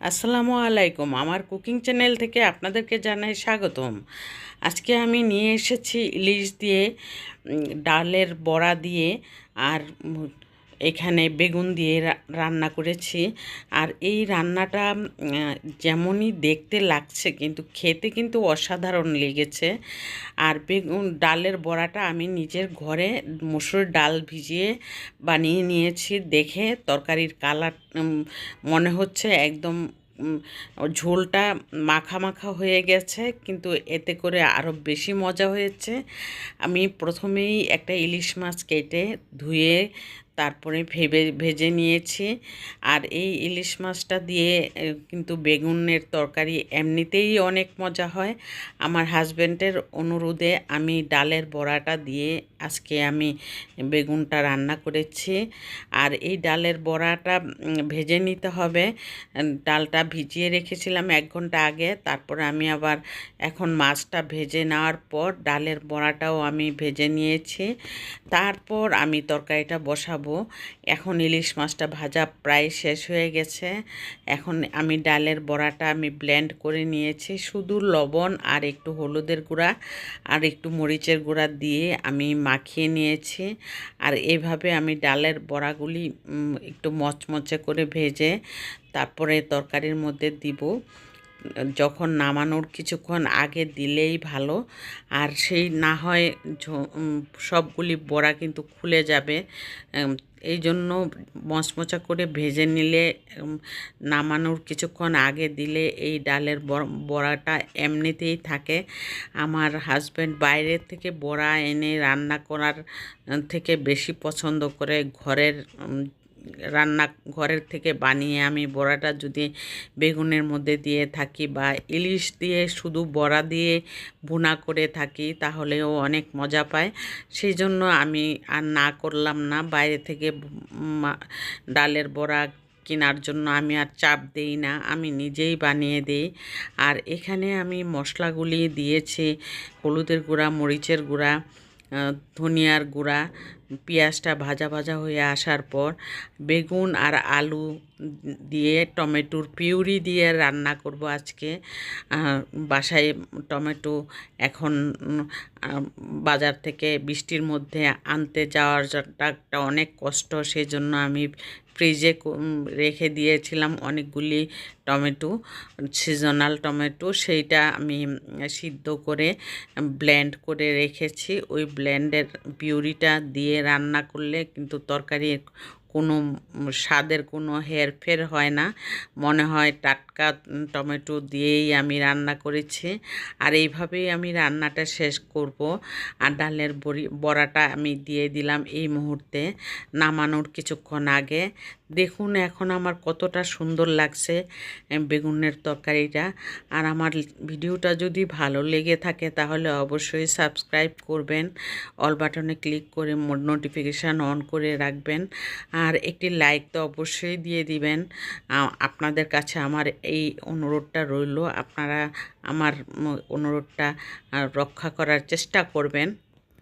আসসালামু আলাইকুম। আমার কুকিং চ্যানেল থেকে আপনাদেরকে জানাই স্বাগতম। আজকে আমি নিয়ে এসেছি ইলিশ দিয়ে ডালের বড়া দিয়ে আর এখানে বেগুন দিয়ে রান্না করেছি। আর এই রান্নাটা যেমনই দেখতে লাগছে, কিন্তু খেতে কিন্তু অসাধারণ লেগেছে। আর বেগুন, ডালের বড়াটা আমি নিজের ঘরে মুসুর ডাল ভিজিয়ে বানিয়ে নিয়েছি। দেখে তরকারির কালার মনে হচ্ছে একদম ঝোলটা মাখা মাখা হয়ে গেছে, কিন্তু এতে করে আরও বেশি মজা হয়েছে। আমি প্রথমেই একটা ইলিশ মাছ কেটে ধুয়ে তারপরে ভেবে, ভেজে নিয়েছি। আর এই ইলিশ মাছটা দিয়ে কিন্তু বেগুনের তরকারি এমনিতেই অনেক মজা হয়। আমার হাজব্যান্ডের অনুরোধে আমি ডালের বড়াটা দিয়ে আজকে আমি বেগুনটা রান্না করেছি। আর এই ডালের বড়াটা ভেজে নিতে হবে। ডালটা ভিজিয়ে রেখেছিলাম এক ঘণ্টা আগে। তারপরে আমি আবার এখন মাছটা ভেজে নেওয়ার পর ডালের বড়াটাও আমি ভেজে নিয়েছি। তারপর আমি তরকারিটা বসাবো। এখন ইলিশ মাছটা ভাজা প্রায় শেষ হয়ে গেছে। এখন আমি ডালের বড়াটা আমি ব্লেন্ড করে নিয়েছি। শুধু লবণ আর একটু হলুদের গুঁড়া আর একটু মরিচের গুঁড়া দিয়ে আমি মাখিয়ে নিয়েছি। আর এভাবে আমি ডালের বড়াগুলি একটু মচমচে করে ভেজে তারপরে তরকারির মধ্যে দিব। যখন নামানোর কিছুক্ষণ আগে দিলেই ভালো। আর সেই না হয় সবগুলি বড়া কিন্তু খুলে যাবে। এই জন্য মচমচা করে ভেজে নিলে নামানোর কিছুক্ষণ আগে দিলে এই ডালের বড়াটা এমনিতেই থাকে। আমার হাজব্যান্ড বাইরের থেকে বড়া এনে রান্না করার থেকে বেশি পছন্দ করে। ঘরের রান্না ঘরের থেকে বানিয়ে আমি বড়াটা যদি বেগুনের মধ্যে দিয়ে থাকি বা ইলিশ দিয়ে শুধু বড়া দিয়ে ভুনা করে থাকি, তাহলেও অনেক মজা পায়। সেই জন্য আমি আর না করলাম না। বাইরে থেকে ডালের বড়া কেনার জন্য আমি আর চাপ দেই না। আমি নিজেই বানিয়ে দিই। আর এখানে আমি মশলাগুলি দিয়েছি। হলুদের গুঁড়া, মরিচের গুঁড়া ধনিয়ার গুঁড়া পেঁয়াজটা ভাজা ভাজা হয়ে আসার পর বেগুন আর আলু দিয়ে টমেটোর পিউরি দিয়ে রান্না করব আজকে। বাসায় টমেটো এখন বাজার থেকে বৃষ্টির মধ্যে আনতে যাওয়ারটা একটা অনেক কষ্ট সেই জন্য আমি ফ্রিজে রেখে দিয়েছিলাম অনেকগুলি টমেটো, সিজনাল টমেটো। সেইটা আমি সিদ্ধ করে, ব্লেন্ড করে রেখেছি। ওই ব্লেন্ডের পিউরিটা দিয়ে রান্না করলে কিন্তু তরকারি কোনো স্বাদের কোনো হেরফের হয় না। মনে হয় টাটকা টমেটো দিয়েই আমি রান্না করেছি। আর এইভাবেই আমি রান্নাটা শেষ করব। আর ডালের বড়ি, বড়াটা আমি দিয়ে দিলাম এই মুহূর্তে নামানোর কিছুক্ষণ আগে। দেখুন এখন আমার কতটা সুন্দর লাগছে বেগুনের তরকারিটা। আর আমার ভিডিওটা যদি ভালো লেগে থাকে তাহলে অবশ্যই সাবস্ক্রাইব করবেন। অল বাটনে ক্লিক করে নোটিফিকেশান অন করে রাখবেন। আর একটি লাইক তো অবশ্যই দিয়ে দিবেন। আপনাদের কাছে আমার এই অনুরোধটা রইল। আপনারা আমার অনুরোধটা রক্ষা করার চেষ্টা করবেন।